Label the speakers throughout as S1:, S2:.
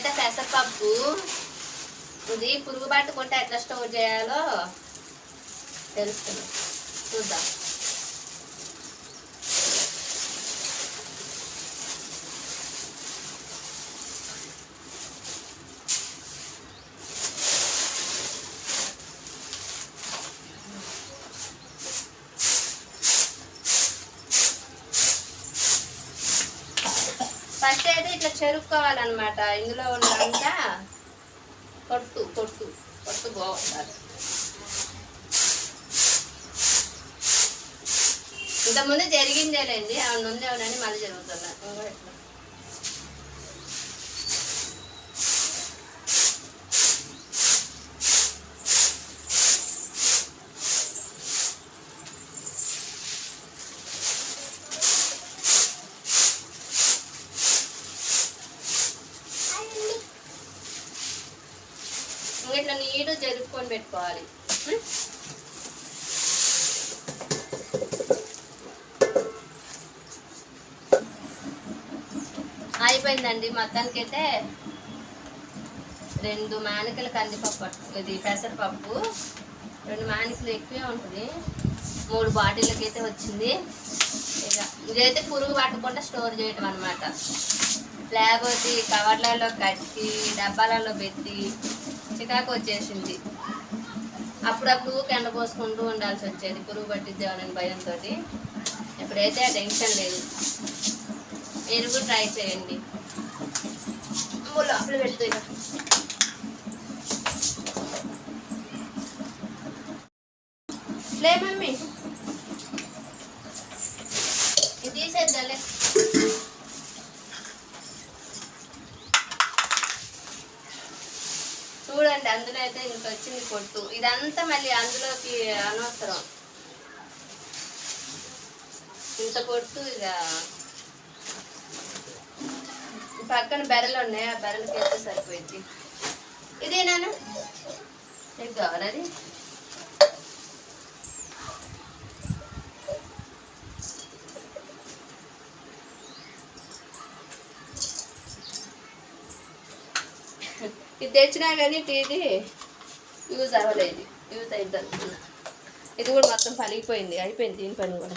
S1: ఇదైతే పెసరపప్పు ఇది పురుగు పట్టుకుంటే ఎట్లా స్టోర్ చేయాలో తెలుస్తుంది. చూద్దాం ఫస్ట్ అయితే ఇట్లా చెరుక్కోవాలన్నమాట ఇందులో ఉన్నదంతా కొట్టు కొట్టు కొట్టు బాగుంటారు ఇంతకుముందు జరిగిందేలేండి ఆమె ముందే అవునని మళ్ళీ జరుగుతుంది. మొత్తానికైతే రెండు మానికల కందిపప్పు ఇది పెసరపప్పు. రెండు మానికలు ఎక్కువే ఉంటుంది. మూడు బాటిళ్ళకి అయితే వచ్చింది. ఇక ఇదైతే పురుగు పట్టకుండా స్టోర్ చేయటం అనమాట లేకపోతే కవర్లలో కట్టి డబ్బాలలో పెట్టి చికాకు వచ్చేసింది. అప్పుడప్పుడు కెండ పోసుకుంటూ ఉండాల్సి వచ్చేది. పురుగు పట్టిద్దామని భయంతో ఇప్పుడైతే ఆ టెన్షన్ లేదు. మీరు కూడా ట్రై చేయండి. లోపల పెడతాయి లే మమ్మీ. ఇది తీసేద్దాలే చూడండి అందులో అయితే ఇంకా వచ్చింది పొట్టు. ఇదంతా మళ్ళీ అందులోకి అనవసరం. ఇంత పొట్టు ఇక పక్కన బెరలు ఉన్నాయి ఆ బెరలకి అయితే సరిపోయింది ఇదేనా నీకు కావాలి అది? ఇది తెచ్చినా కానీ టీది యూజ్ అవ్వలేదు. యూజ్ అయింది అనుకున్నా. ఇది కూడా మొత్తం పలిగిపోయింది అయిపోయింది దీని పని కూడా.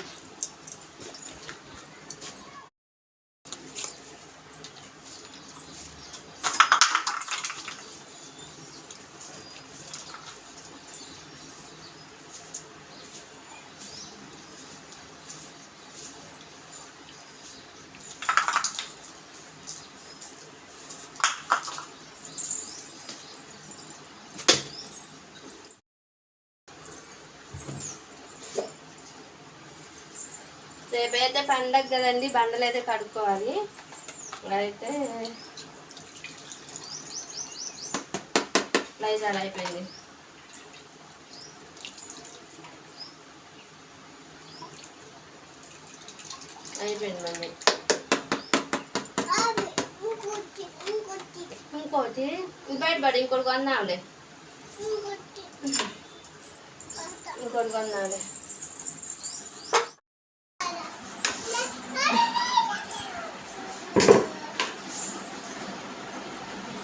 S1: పండగ కదండి బండలు అయితే కడుక్కోవాలి. అయితే లైజాల్ అయిపోయింది. అయిపోయింది మమ్మీ ఇంకోటి బయట పడి ఇంకోటి కొన్నాంలే ఇంకోటి. కొన్నాంలే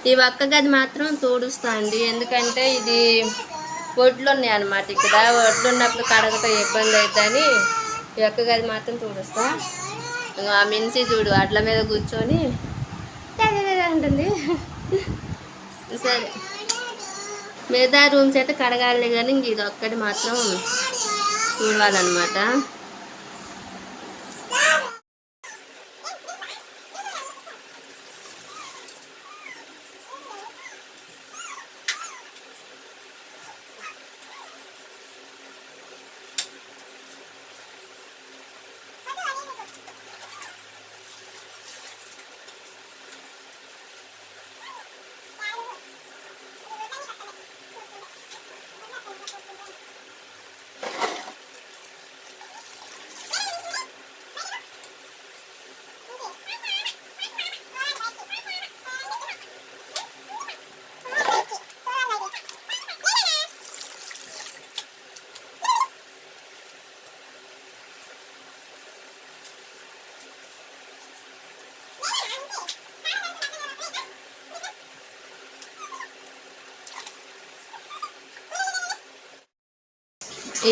S1: ఈ ఒక్క గది మాత్రం తోడుస్తా అండి ఎందుకంటే ఇది ఒడ్లు ఉన్నాయి అనమాట ఇక్కడ. ఒడ్లు ఉన్నప్పుడు కడగటం ఇబ్బంది అవుతుందని ఈ ఒక్క గది మాత్రం తోడుస్తా. ఆ మిన్సి చూడు అట్ల మీద కూర్చొని అంటుంది సరే. మిగతా రూమ్స్ అయితే కడగాలి కానీ ఇంక ఇది ఒక్కటి మాత్రం చూడాలన్నమాట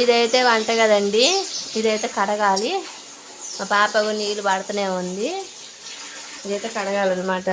S1: ఇదైతే వంట కదండి. ఇదైతే కడగాలి. మా పాపకు నీళ్ళు పడుతూనే ఉంది. ఇదైతే కడగాలన్నమాట.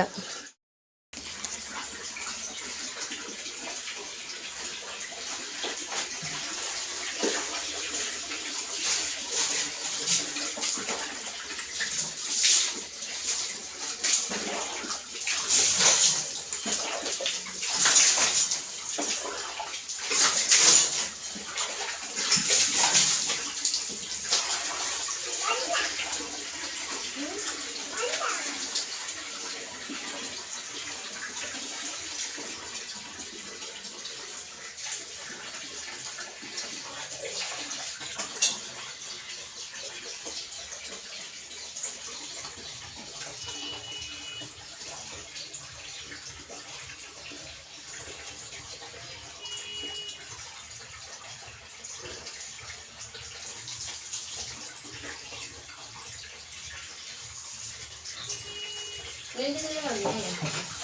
S2: থাকে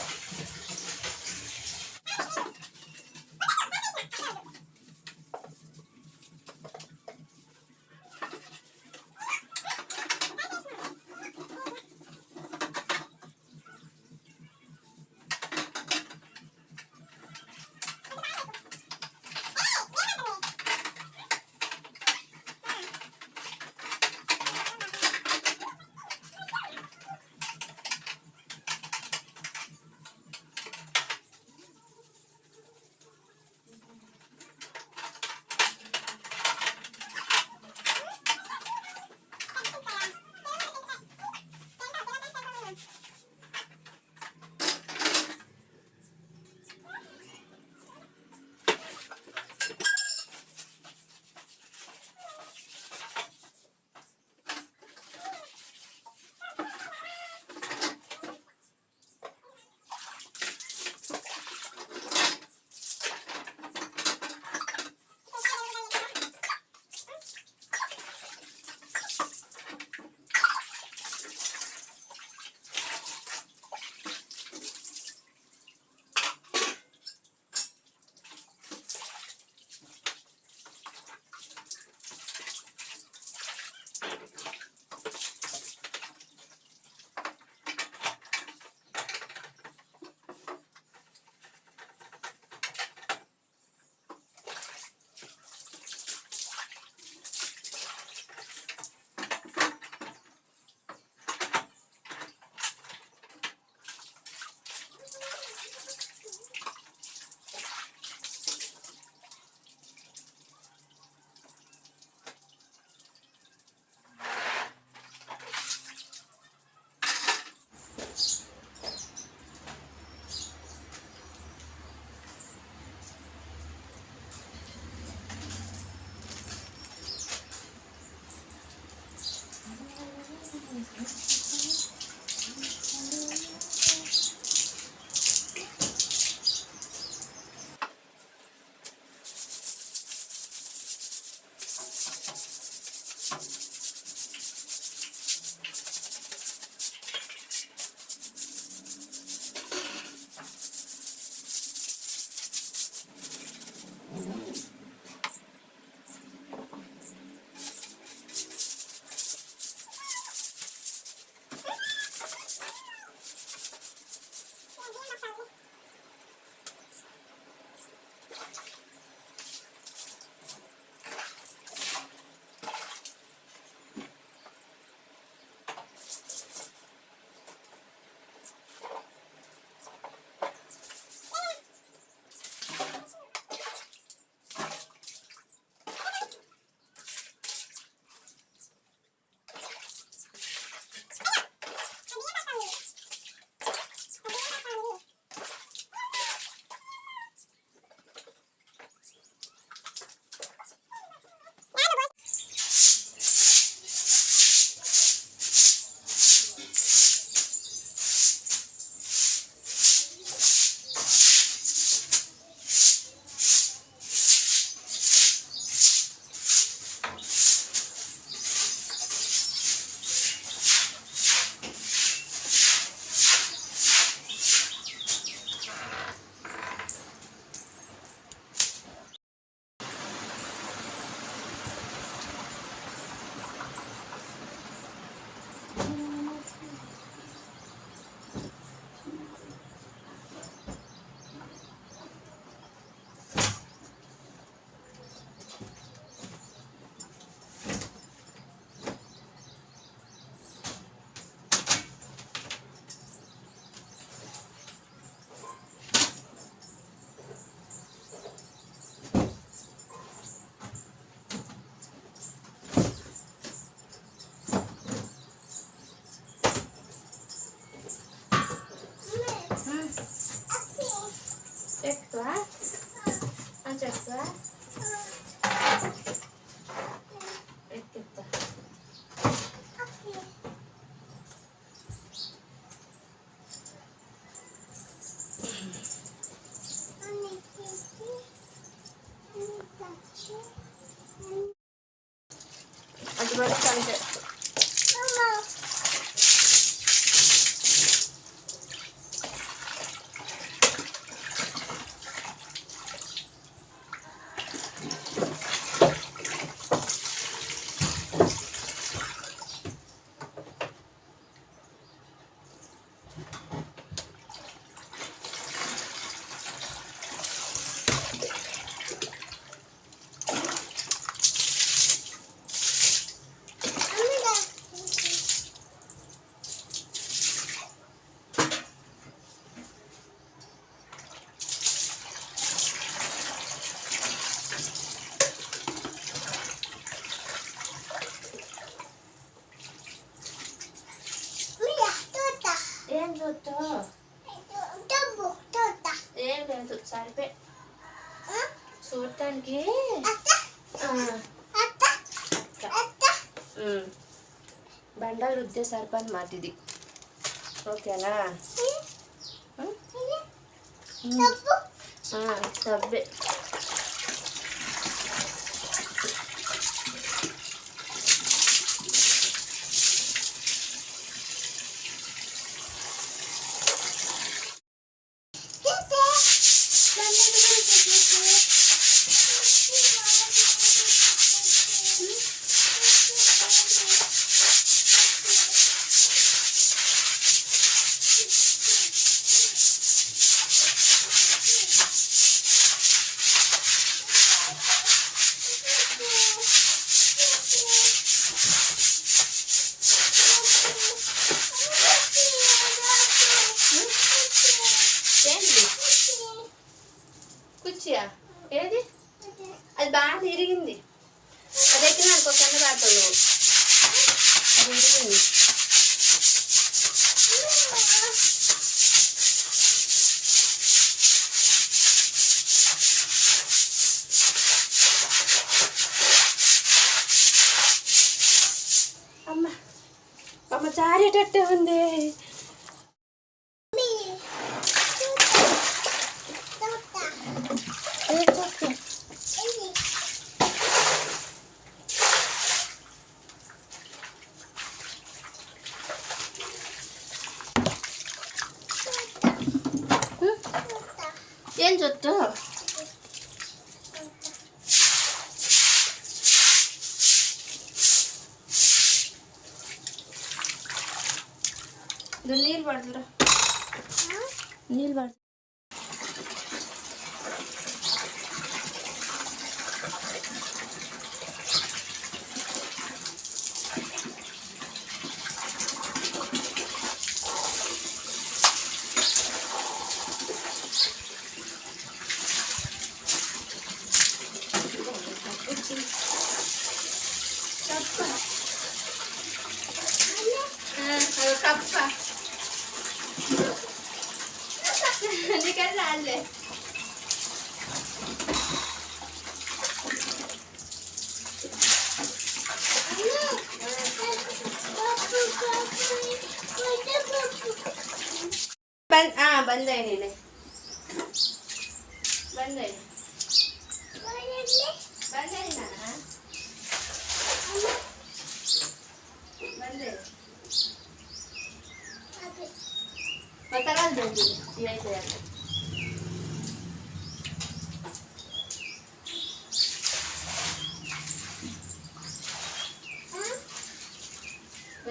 S2: 좋아? 아주 좋아? ఉమ్. బండలు రుద్దే సరిపని మాట ఇది ఓకేనా సబ్బే కుర్చీయా? ఏది? అది బాగా తిరిగింది. అది ఎక్కిన అనుకో కింద పడతావు అది ఇరిగింది అమ్మ అమ్మ జారేటట్టే ఉంది. Ninja Duff.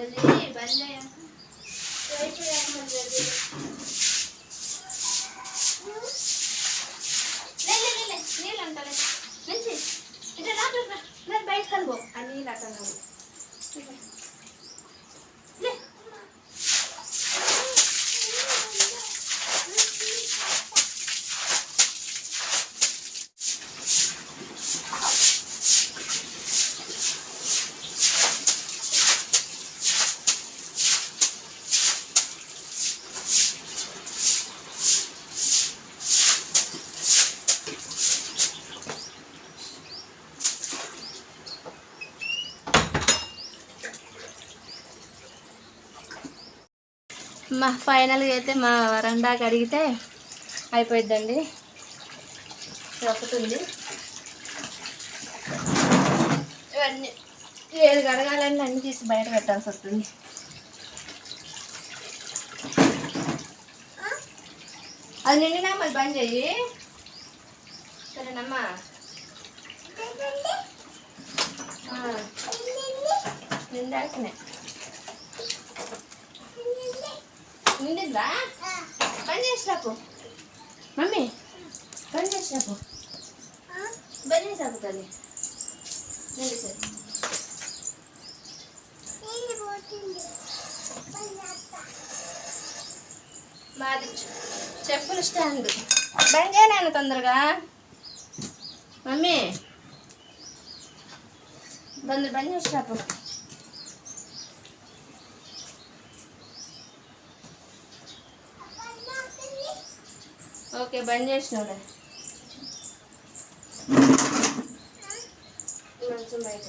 S2: వెళ్ళి బంద్ అయ్యా నీళ్ళు అంటారే మంచి ఇట్లా రా రా, రా. మరి బయట కనుకో ఆ నీళ్ళు అట్లా కాదు. లే.
S1: మా ఫైనల్గా అయితే మా వరండా కడిగితే అయిపోయిద్దండి. ఉంది ఇవన్నీ ఏది కడగాలని అన్ని తీసి బయట పెట్టాల్సి వస్తుంది. అది నిండినా మరి బంద్ చెయ్యి? సరేనమ్మా. నిండాకనే నిండిందా బంద్ చేసిరాపు. మమ్మీ. బంద్ చేసిరాపు. బంద్ చేసాపు తల్లి. మాది చెప్పుల స్టాండ్. బంద్ చేయనాను తొందరగా. మమ్మీ. బంద్ బంద్ చేసిరాపు. ఓకే బంద్ చేసినావులే మంచం బయట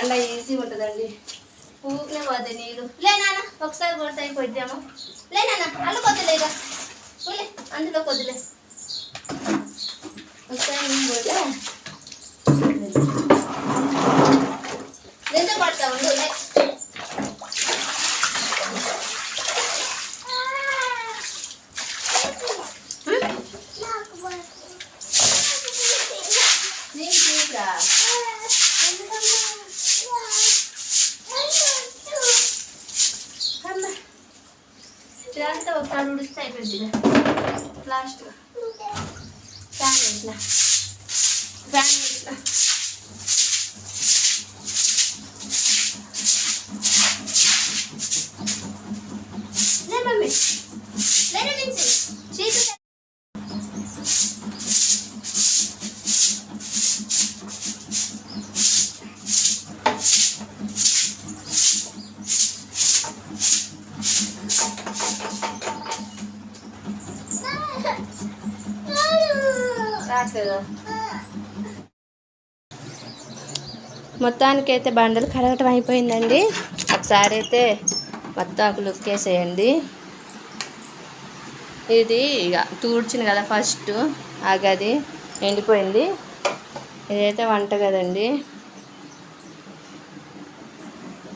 S1: వరండా ఈజీ ఉంటుందండి. ఊరినే పోతే నీళ్ళు. లే నాన్న ఒకసారి కొడితే అయిపోద్దాము లే నాన్న అల్లు కొద్దిలేగా ఊలే అందులో కొద్దిలే. ఒకసారి నీళ్ళు కొడితే నింద పడతా ఉండు మొత్తానికి అయితే బండలు కడగటం అయిపోయిందండి. ఒకసారి అయితే మొత్తం ఒక లుక్ వేసేయండి. ఇది ఇక తూడ్చింది కదా ఫస్ట్ ఆ గది ఎండిపోయింది. ఇదైతే వంట కదండి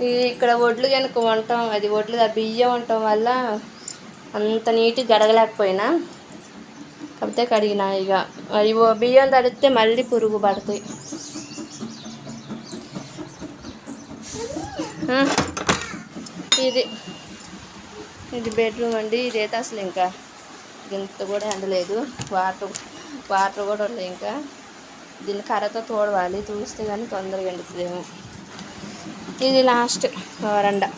S1: ఇది ఇక్కడ ఒడ్లు కనుక వంటం అది ఒడ్లు ఆ బియ్యం వంటం వల్ల అంత నీట్గా గడగలేకపోయినా కాకపోతే కడిగిన ఇక. అవి బియ్యం తడిస్తే మళ్ళీ పురుగు పడతాయి. ఇది. ఇది బెడ్రూమ్ అండి ఇదైతే అసలు ఇంకా ఇంత కూడా ఎండలేదు వాటర్ వాటర్ కూడా ఉన్నాయి ఇంకా. దీన్ని కర్రతో తోడవాలి తూస్తే కానీ తొందరగా ఎండుతుందేమో. ఇది లాస్ట్ వరండా.